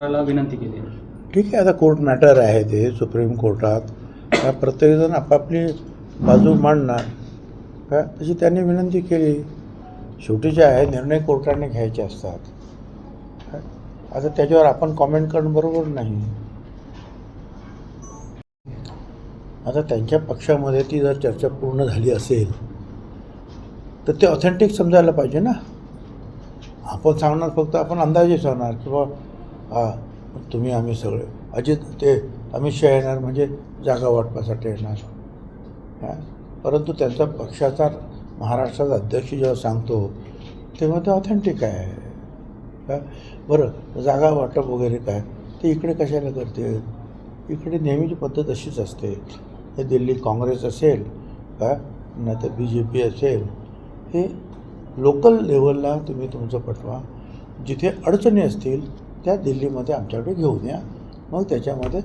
विनंती केली? ठीक आहे आता कोर्ट मॅटर आहे ते सुप्रीम कोर्टात. प्रत्येकजण आपापली बाजू मांडणार. का? तशी त्यांनी विनंती केली. शेवटी जे आहे निर्णय कोर्टाने घ्यायचे असतात. आता त्याच्यावर आपण कॉमेंट करणं बरोबर नाही. आता त्यांच्या पक्षामध्ये ती जर चर्चा पूर्ण झाली असेल तर ते ऑथेंटिक समजायला पाहिजे ना. आपण सांगणार फक्त आपण अंदाजे सांगणार. किंवा हां तुम्ही आम्ही सगळे. अजित ते अमित शहा येणार म्हणजे जागा वाटपासाठी येणार. हां परंतु त्यांचा पक्षाचा महाराष्ट्राचा अध्यक्ष जेव्हा सांगतो तेव्हा ते ऑथेंटिक आहे. का बरं जागा वाटप वगैरे काय? ते इकडे कशाला करते इकडे नेहमीची पद्धत अशीच असते. हे दिल्ली काँग्रेस असेल का नाही तर बी जे पी असेल हे लोकल लेवलला तुम्ही तुमचं पटवा. जिथे अडचणी असतील त्या दिल्लीमध्ये आमच्याकडे घेऊन या. मग त्याच्यामध्ये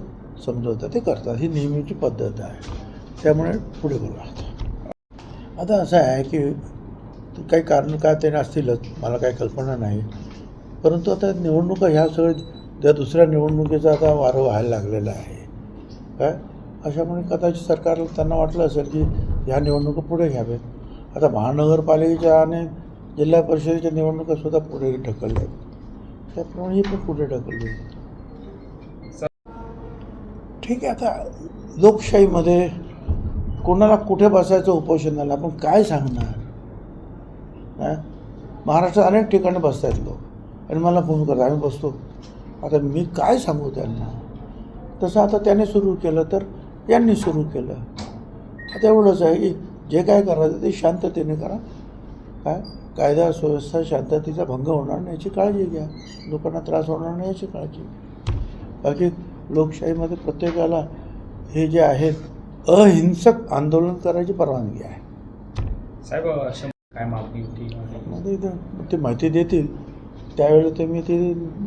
समजवतात ते करतात. ही नेहमीची पद्धत आहे. त्यामुळे पुढे बोला आता. असं आहे की काही कारण काय ते असतीलच मला काही कल्पना नाही. परंतु आता निवडणुका ह्या सगळ्या त्या दुसऱ्या निवडणुकीचा आता वारं व्हायला लागलेला आहे. काय? अशामुळे म्हणजे कदाचित सरकारला त्यांना वाटलं असेल की ह्या निवडणुका पुढे घ्यावेत. आता महानगरपालिकेच्या आणि जिल्हा परिषदेच्या निवडणुकासुद्धा पुढे ढकलल्या आहेत त्याप्रमाणे हे पण पुढे ढकलले. ठीक आहे आता लोकशाहीमध्ये कोणाला कुठे बसायचं उपोषणाला आपण काय सांगणार? महाराष्ट्रात अनेक ठिकाणी बसतायत लोक. आणि मला फोन करतात आम्ही बसतो. आता मी काय सांगू त्यांना? तसं आता त्याने सुरू केलं तर यांनी सुरू केलं. आता एवढंच आहे की जे काय करायचं ते शांततेने करा. काय कायदा सुव्यवस्था शांततेचा भंग होणार नाही याची काळजी घ्या. लोकांना त्रास होणार नाही याची काळजी घ्या. बाकी लोकशाहीमध्ये प्रत्येकाला हे जे आहेत अहिंसक आंदोलन करायची परवानगी आहे. साहेब काय मागणी होती? मग ते माहिती देतील. त्यावेळेला ते मी ते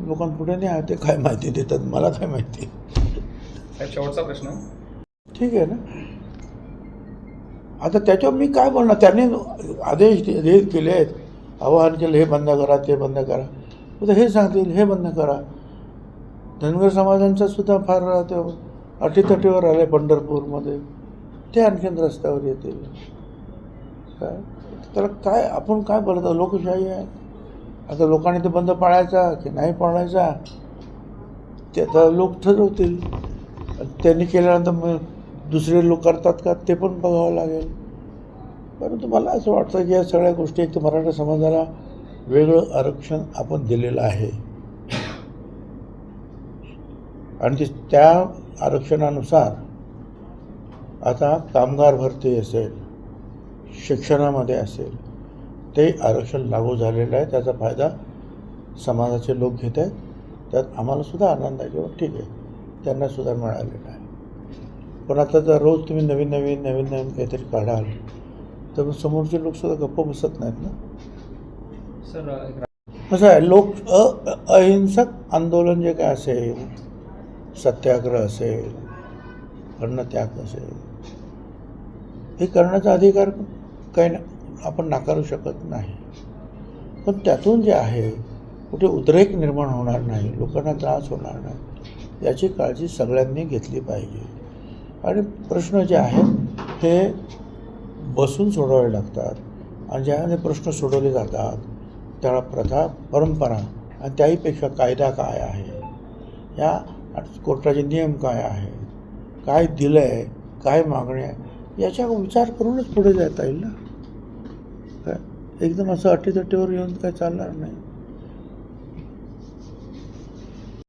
लोकांपुढे नाही आहे ते काय माहिती देतात? मला काय माहिती? साहेब शेवटचा प्रश्न. ठीक आहे ना? आता त्याच्यावर मी काय बोलणार? त्यांनी आदेश हे केले आहेत. आवाहन केलं हे बंद करा ते बंद करा. आता हे सांगतील हे बंद करा. धनगर समाजांचा सुद्धा फार ते अटीतटीवर आले पंढरपूरमध्ये. ते आणखीन रस्त्यावर येतील. काय? त्याला काय आपण काय बोलतो लोकशाही आहे. आता लोकांनी ते बंद पाळायचा की नाही पाळायचा? ते आता लोक ठरवतील. त्यांनी केल्यानंतर मग दुसरे लोक करतात का ते पण बघावं लागेल. परंतु मला असं वाटतं की या सगळ्या गोष्टी एक तर मराठा समाजाला वेगळं आरक्षण आपण दिलेलं आहे. आणि ते त्या आरक्षणानुसार आता कामगार भरती असेल शिक्षणामध्ये असेल ते आरक्षण लागू झालेलं आहे. त्याचा फायदा समाजाचे लोक घेत आहेत. त्यात आम्हालासुद्धा आनंद आहे. किंवा ठीक आहे. त्यांनासुद्धा मिळालेला मिळालेलं आहे. पण आता जर रोज तुम्ही नवीन नवीन नवीन नवीन काहीतरी काढाल तर मग समोरचे लोक सुद्धा गप्प बसत नाहीत ना? सर कसं आहे लोक अ अहिंसक आंदोलन जे काय असेल सत्याग्रह असेल अन्नत्याग असेल हे करण्याचा अधिकार काही ना आपण नाकारू शकत नाही. पण त्यातून जे आहे कुठे उद्रेक निर्माण होणार नाही लोकांना त्रास होणार नाही याची काळजी सगळ्यांनी घेतली पाहिजे. आणि प्रश्न जे आहेत हे बसून सोडवावे लागतात. आणि ज्याने प्रश्न सोडवले जातात त्याला प्रथा परंपरा आणि त्याहीपेक्षा कायदा काय आहे? या कोर्टाचे नियम काय आहे काय दिलं आहे काय मागणी आहे याचा विचार करूनच पुढे जाता येईल ना? काय एकदम असं अटीतटीवर येऊन काय चालणार नाही.